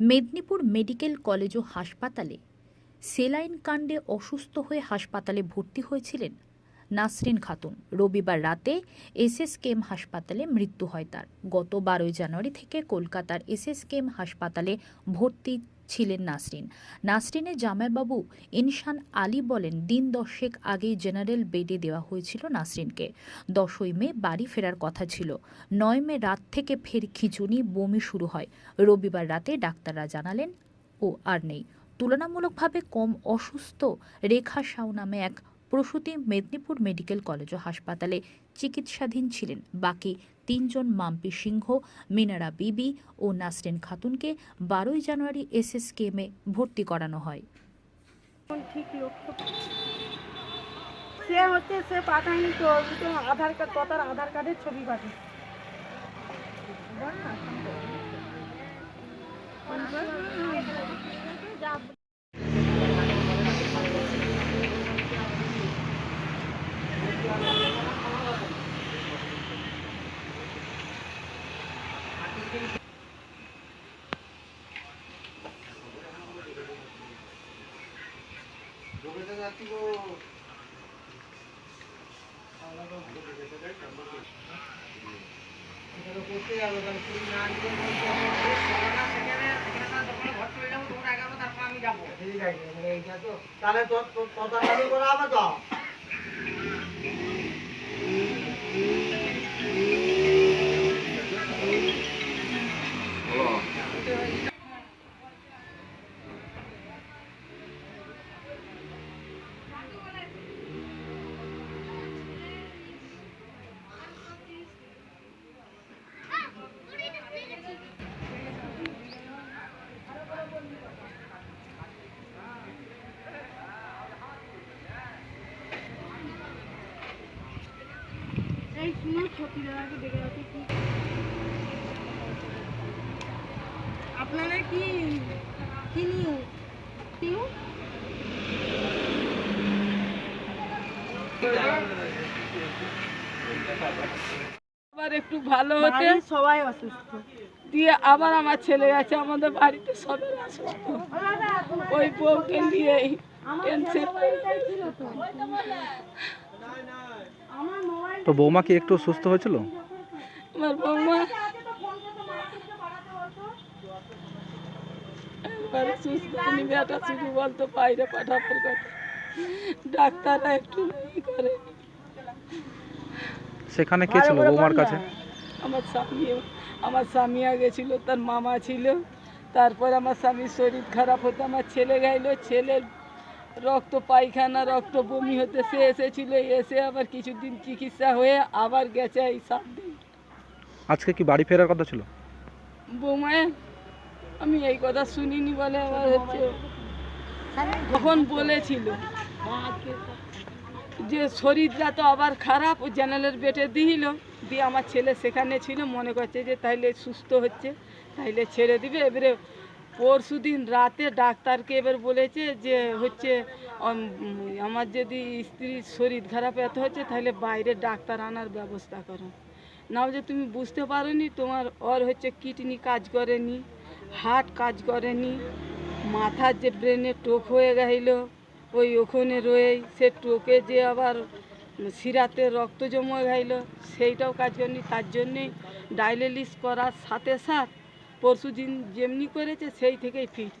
Medinipur medical college ও হাসপাতালে saline কাণ্ডে অসুস্থ হয়ে হাসপাতালে ভর্তি হয়েছিলেন নাসরিন খাতুন। রবিবার রাতে এসএসকেএম হাসপাতালে মৃত্যু হয় তার। গত বারোই জানুয়ারি থেকে কলকাতার এসএসকেএম হাসপাতালে ভর্তি ছিলেন নাসরিন। নাসরিনের জামাইবাবু ইনশান আলী বলেন, দিন দশেক আগেই জেনারেল বেডে দেওয়া হয়েছিল নাসরিনকে। দশই মে বাড়ি ফেরার কথা ছিল। নয় মে রাত থেকে ফের খিচুনি বমি শুরু হয়। রবিবার রাতে ডাক্তাররা জানালেন, ও আর নেই। তুলনামূলকভাবে কম অসুস্থ রেখা সাউ নামে এক প্রসূতি মেদিনীপুর মেডিকেল কলেজ ও হাসপাতালে চিকিৎসাধীন ছিলেন। বাকি তিনজন মাম্পি সিংহ, মিনারা বিবি ও নাসরিন খাতুনকে বারোই জানুয়ারি এসএসকেএমে ভর্তি করানো হয়। ঠিক লক্ষ্য সে হচ্ছে, সে পাঠায়নি তো, আধার কার্ড আধার কার্ডের ছবি তাহলে তোর তোর চালু করা হবে তো? শুনো দাদাকে কি? আপনারা কি কি নিউ? আবার একটু ভালো হতে। সবাই অসুস্থ। দিয়ে আবার আমার ছেলে আছে আমাদের বাড়িতে সবাই অসুস্থ। ওই বউকে নিয়েই টেনশন। আমার মোবাইল তো বৌমা কি একটু সুস্থ হয়েছিল? আমার বৌমা একবারে সুস্থ হয়নি বেটা শুধু বলতো বাইরে পাঠাবার কথা ডাক্তাররা একটু করে। সেখানে কে ছিল বৌমার কাছে? আমার স্বামী আমার স্বামী আগে ছিল তার মামা ছিল। তারপর আমার স্বামীর শরীর খারাপ হতো আমার ছেলে গাইলো। ছেলের রক্ত পায়খানা রক্ত বমি হতে সে এসেছিল এসে আবার কিছুদিন চিকিৎসা হয়ে আবার গেছে এই সাত দিন আজকে কি বাড়ি ফেরার কথা ছিল? বৌমায় আমি এই কথা শুনিনি বলে আবার হচ্ছে তখন বলেছিল? যে শরীরটা তো আবার খারাপ ও জেনারেল বেটে দিল দিয়ে আমার ছেলে সেখানে ছিল মনে করছে যে তাইলে সুস্থ হচ্ছে তাইলে ছেড়ে দিবে এবারে পরশু দিন রাতে ডাক্তারকে এবার বলেছে যে হচ্ছে আমার যদি স্ত্রীর শরীর খারাপ এত হচ্ছে, তাহলে বাইরে ডাক্তার আনার ব্যবস্থা করো। নাও যে তুমি বুঝতে পারোনি, তোমার ওর হচ্ছে কিডনি কাজ করেনি, হার্ট কাজ করেনি, মাথার যে ব্রেনে টোক হয়ে গেল, ওই ওখানে রয়ে সে টোকে যে আবার শিরাতে রক্ত জমা গেল সেইটাও কাজ করেনি। তার জন্যেই ডায়ালিসিস করার সাথে সাথে পরশু দিন যেমনি করেছে সেই থেকেই ফিট